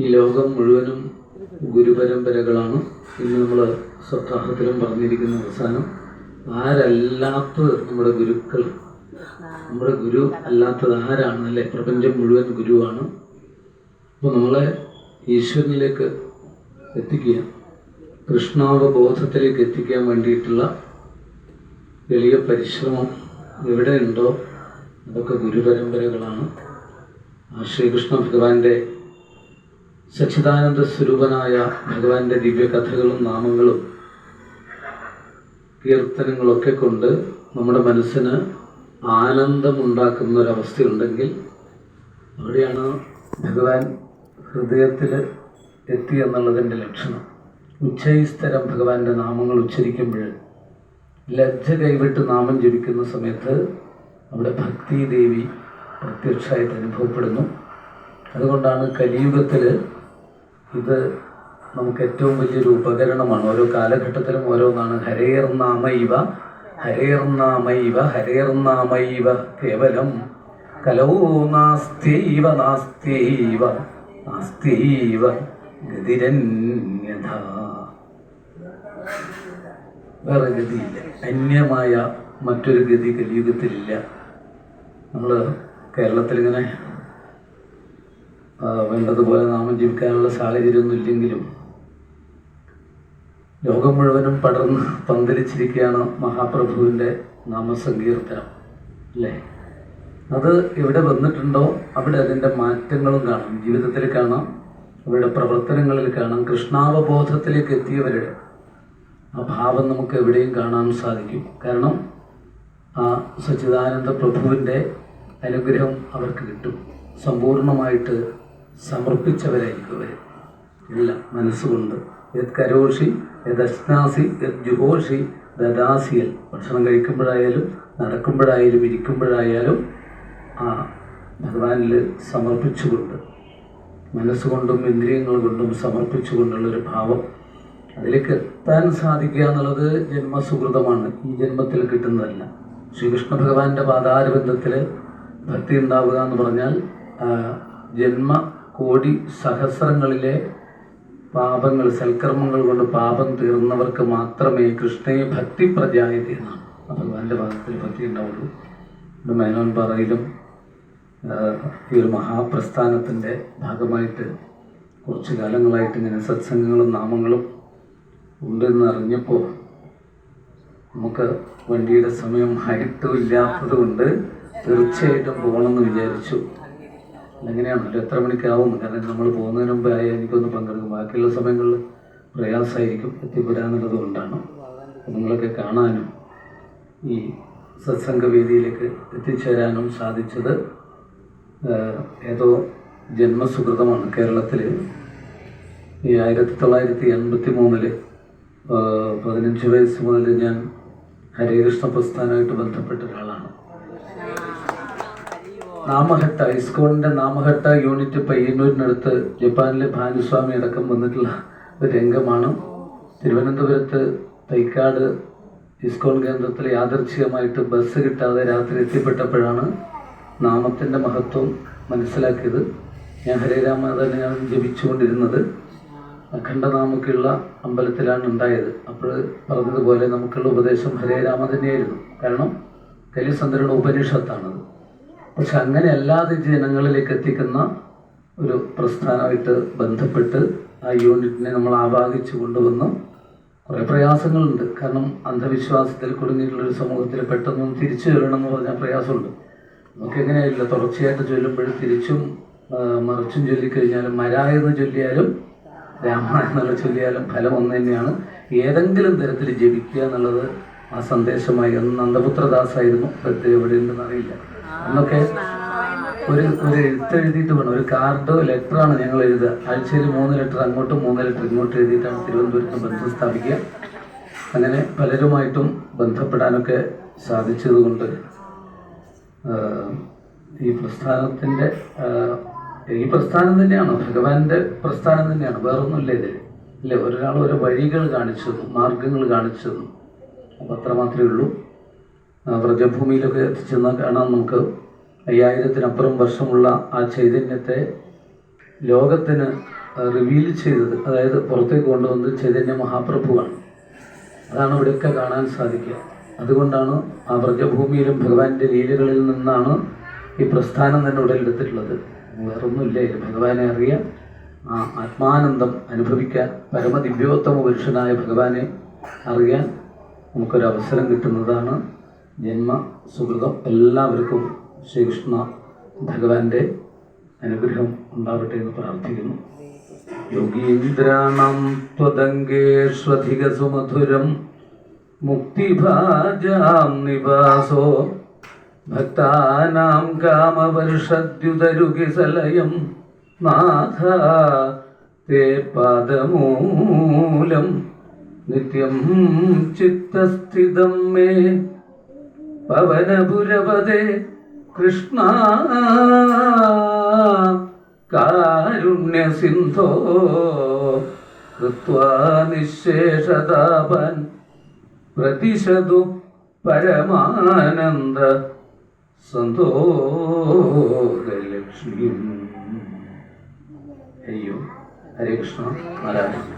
ഈ ലോകം മുഴുവനും ഗുരുപരമ്പരകളാണ്. ഇന്ന് നമ്മൾ സപ്താഹത്തിലും പറഞ്ഞിരിക്കുന്ന അവസാനം. ആരല്ലാത്തത് നമ്മുടെ ഗുരുക്കൾ? നമ്മുടെ ഗുരു അല്ലാത്തത് ആരാണ്? അല്ലെ? പ്രപഞ്ചം മുഴുവൻ ഗുരുവാണ്. അപ്പോൾ നമ്മളെ ഈശ്വരനിലേക്ക് എത്തിക്കുക കൃഷ്ണാവബോധത്തിലേക്ക് എത്തിക്കാൻ വേണ്ടിയിട്ടുള്ള വലിയ പരിശ്രമം എവിടെയുണ്ടോ അതൊക്കെ ഗുരുപരമ്പരകളാണ്. ആ ശ്രീകൃഷ്ണ ഭഗവാന്റെ സച്ചിദാനന്ദ സ്വരൂപനായ ഭഗവാന്റെ ദിവ്യകഥകളും നാമങ്ങളും കീർത്തനങ്ങളൊക്കെ കൊണ്ട് നമ്മുടെ മനസ്സിന് ആനന്ദമുണ്ടാക്കുന്ന ഒരവസ്ഥയുണ്ടെങ്കിൽ അവിടെയാണ് ഭഗവാൻ ഹൃദയത്തിൽ എത്തി എന്നുള്ളതിന്റെ ലക്ഷണം. ഉച്ചൈസ്തരം ഭഗവാന്റെ നാമങ്ങൾ ഉച്ചരിക്കുമ്പോൾ ലജ്ജ കൈവിട്ട് നാമം ജപിക്കുന്ന സമയത്ത് അവിടെ ഭക്തി ദേവി പ്രത്യക്ഷമായിട്ട് അനുഭവപ്പെടുന്നു. അതുകൊണ്ടാണ് കലിയുഗത്തിൽ ഇത് നമുക്ക് ഏറ്റവും വലിയൊരു ഉപകരണമാണ്. ഓരോ കാലഘട്ടത്തിലും ഓരോന്നാണ്. ഹരേർ നാമൈവ ഹരേർ നാമൈവ ഹരേർ നാമൈവ കേവലം കലോ നാസ്തീവ നാസ്തീവ നാസ്തീവ ഗതിരന്യഥ. വേറെ ഗതിയില്ല. അന്യമായ മറ്റൊരു ഗതി കലിയുഗത്തിലില്ല. നമ്മൾ കേരളത്തിലിങ്ങനെ ആ, വേണ്ടതുപോലെ നാമം ജീവിക്കാനുള്ള സാഹചര്യമൊന്നും ഇല്ലെങ്കിലും ലോകം മുഴുവനും പടർന്ന് പന്തലിച്ചിരിക്കുകയാണ് മഹാപ്രഭുവിന്റെ നാമസങ്കീർത്തനം അല്ലേ? അത് എവിടെ വന്നിട്ടുണ്ടോ അവിടെ അതിന്റെ മാറ്റങ്ങളും കാണാം. ജീവിതത്തിൽ കാണാം അവരുടെ പ്രവർത്തനങ്ങളിൽ കാണാം കൃഷ്ണാവബോധത്തിലേക്ക് എത്തിയവരുടെ ആ ഭാവം നമുക്ക് എവിടെയും കാണാൻ സാധിക്കും. കാരണം ആ സച്ചിദാനന്ദ പ്രഭുവിന്റെ അനുഗ്രഹം അവർക്ക് കിട്ടും. സമ്പൂർണമായിട്ട് സമർപ്പിച്ചവരായിരിക്കും അവർ മനസ്സുകൊണ്ട്. യത് കരോഷി യത് അശ്നാസി യത് ജുഹോഷി ദദാസിയൽ ഭക്ഷണം കഴിക്കുമ്പോഴായാലും നടക്കുമ്പോഴായാലും ഇരിക്കുമ്പോഴായാലും ആ ഭഗവാനിൽ സമർപ്പിച്ചുകൊണ്ട്. മനസ്സുകൊണ്ടും ഇന്ദ്രിയങ്ങൾ കൊണ്ടും സമർപ്പിച്ചുകൊണ്ടുള്ളൊരു ഭാവം അതിലേക്ക് എത്താൻ സാധിക്കുക എന്നുള്ളത് ജന്മസുഹൃതമാണ് ഈ ജന്മത്തിൽ കിട്ടുന്നതല്ല. ശ്രീകൃഷ്ണ ഭഗവാന്റെ പാതാരബന്ധത്തിൽ ഭക്തി ഉണ്ടാവുക എന്ന് പറഞ്ഞാൽ ജന്മ കോടി സഹസ്രങ്ങളിലെ പാപങ്ങൾ സൽക്കർമ്മങ്ങൾ കൊണ്ട് പാപം തീർന്നവർക്ക് മാത്രമേ കൃഷ്ണയെ ഭക്തി പ്രജായതി എന്നാണ്. ഭഗവാന്റെ ഭാഗത്തിൽ ഭക്തി ഉണ്ടാവുള്ളൂ മേനോൻ പറയിലും ഈ ഒരു മഹാപ്രസ്ഥാനത്തിന്റെ ഭാഗമായിട്ട് കുറച്ച് കാലങ്ങളായിട്ട് ഇങ്ങനെ സത്സംഗങ്ങളും നാമങ്ങളും ഉണ്ടെന്ന് അറിഞ്ഞപ്പോൾ നമുക്ക് വണ്ടിയുടെ സമയം ഹൈറ്റും ഇല്ലാത്തത് കൊണ്ട് തീർച്ചയായിട്ടും പോകണമെന്ന് വിചാരിച്ചു. അങ്ങനെയാണല്ലോ. എത്ര മണിക്കാവും? കാരണം നമ്മൾ പോകുന്നതിന് മുമ്പ് ആയി എനിക്കൊന്ന് പങ്കെടുക്കും. ബാക്കിയുള്ള സമയങ്ങളിൽ പ്രയാസമായിരിക്കും എത്തിപ്പെടാന്നുള്ളത് കൊണ്ടാണ്. നിങ്ങളൊക്കെ കാണാനും ഈ സത്സംഗ വേദിയിലേക്ക് എത്തിച്ചേരാനും സാധിച്ചത് ഏതോ ജന്മസുഹൃതമാണ് കേരളത്തിൽ ഈ ആയിരത്തി തൊള്ളായിരത്തി എൺപത്തി മൂന്നിൽ പതിനഞ്ച് വയസ്സ് മുതൽ ഞാൻ ഹരേകൃഷ്ണ പ്രസ്ഥാനമായിട്ട് ബന്ധപ്പെട്ട ഒരാളാണ്. നാമഹട്ട ഇസ്കോണിന്റെ നാമഹട്ട യൂണിറ്റ് പയ്യന്നൂരിനടുത്ത് ജപ്പാനിലെ ഭാനുസ്വാമി അടക്കം വന്നിട്ടുള്ള ഒരു രംഗമാണ്. തിരുവനന്തപുരത്ത് തൈക്കാട് ഇസ്കോൺ കേന്ദ്രത്തിൽ യാദർച്ഛികമായിട്ട് ബസ് കിട്ടാതെ രാത്രി എത്തിപ്പെട്ടപ്പോഴാണ് നാമത്തിന്റെ മഹത്വം മനസ്സിലാക്കിയത്. ഞാൻ ഹരേരാമ തന്നെയാണ് ജപിച്ചുകൊണ്ടിരുന്നത്. അഖണ്ഡനാമക്കുള്ള അമ്പലത്തിലാണ് ഉണ്ടായത്. അപ്പോൾ പറഞ്ഞതുപോലെ നമുക്കുള്ള ഉപദേശം ഹരേരാമ തന്നെയായിരുന്നു. കാരണം കലിസന്ദ്രയുടെ ഉപനിഷത്താണത് പക്ഷെ അങ്ങനെ അല്ലാതെ ജനങ്ങളിലേക്ക് എത്തിക്കുന്ന ഒരു പ്രസ്ഥാനമായിട്ട് ബന്ധപ്പെട്ട് ആ യൂണിറ്റിനെ നമ്മൾ ആവാഹിച്ചു കൊണ്ടുവന്ന് കുറേ പ്രയാസങ്ങളുണ്ട്. കാരണം അന്ധവിശ്വാസത്തിൽ കുടുങ്ങിയിട്ടുള്ള ഒരു സമൂഹത്തിൽ പെട്ടെന്ന് തിരിച്ചു വരണം എന്ന് പറഞ്ഞാൽ പ്രയാസമുണ്ട്. നമുക്ക് എങ്ങനെയല്ല തുടർച്ചയായിട്ട് ചൊല്ലുമ്പോഴും തിരിച്ചും മറിച്ചും ചൊല്ലിക്കഴിഞ്ഞാലും മര എന്ന് ചൊല്ലിയാലും രാമ എന്നുള്ള ചൊല്ലിയാലും ഫലം ഒന്ന് തന്നെയാണ്. ഏതെങ്കിലും തരത്തിൽ ജപിക്കുക എന്നുള്ളത് ആ സന്ദേശമായി. അന്ന് നന്ദപുത്രദാസായിരുന്നു പ്രത്യേക എവിടെയുണ്ടെന്ന് അറിയില്ല. അന്നൊക്കെ ഒരു ഒരു എഴുത്ത് എഴുതിയിട്ട് വേണം. ഒരു കാർഡോ ലെറ്ററാണ് ഞങ്ങൾ എഴുതുക. ആഴ്ചയിൽ മൂന്ന് ലെറ്റർ അങ്ങോട്ടും മൂന്ന് ലെറ്റർ ഇങ്ങോട്ടും എഴുതിയിട്ടാണ് തിരുവനന്തപുരത്ത് ബന്ധം സ്ഥാപിക്കുക അങ്ങനെ പലരുമായിട്ടും ബന്ധപ്പെടാനൊക്കെ സാധിച്ചതുകൊണ്ട് ഈ പ്രസ്ഥാനത്തിന്റെ ഈ പ്രസ്ഥാനം തന്നെയാണ്? ഭഗവാന്റെ പ്രസ്ഥാനം തന്നെയാണ്. വേറൊന്നുമില്ല ഇതിൽ. ഇല്ല? ഒരാൾ ഓരോ വഴികൾ കാണിച്ചു മാർഗങ്ങൾ കാണിച്ചു അപ്പം അത്ര മാത്രമേ ഉള്ളൂ. വ്രജഭൂമിയിലൊക്കെ എത്തിച്ചെന്നാൽ കാണാം നമുക്ക് അയ്യായിരത്തിനപ്പുറം വർഷമുള്ള ആ ചൈതന്യത്തെ ലോകത്തിന് റിവീൽ ചെയ്തത് അതായത് പുറത്തേക്ക് കൊണ്ടുവന്നത് ചൈതന്യ മഹാപ്രഭുവാണ്. അതാണ് ഇവിടെയൊക്കെ കാണാൻ സാധിക്കുക. അതുകൊണ്ടാണ് ആ വ്രജഭൂമിയിലും ഭഗവാന്റെ ലീലകളിൽ നിന്നാണ് ഈ പ്രസ്ഥാനം തന്നെ ഉടലെടുത്തിട്ടുള്ളത് വേറൊന്നുമില്ല ഇത് ഭഗവാനെ അറിയാം. ആ ആത്മാനന്ദം അനുഭവിക്കാൻ പരമദിവ്യോത്തമ പുരുഷനായ ഭഗവാനെ അറിയാൻ നമുക്കൊരവസരം കിട്ടുന്നതാണ് ജന്മ സുഹൃതം എല്ലാവർക്കും ശ്രീകൃഷ്ണ ഭഗവാന്റെ അനുഗ്രഹം ഉണ്ടാവട്ടെ എന്ന് പ്രാർത്ഥിക്കുന്നു. യോഗീന്ദ്രാണം ത്വദംഗേഷ്വധിക സുമധുരം മുക്തിഭാജാം നിവാസോ. ഭക്താനാം കാമവർഷദ്യുതരുകി സലയം നാഥ തേ പാദമൂലം. നിത്യം ചിത്തസ്ഥിതം മേ പവനപുരപദേ കൃഷ്ണ കാരുണ്യസിന്ധോ കൃത്വാ നിശേഷതാപൻ പ്രതിശതു പരമാനന്ദ സന്തോഷലക്ഷ്മിയും അയ്യോ ഹരേ കൃഷ്ണ നാരായണ.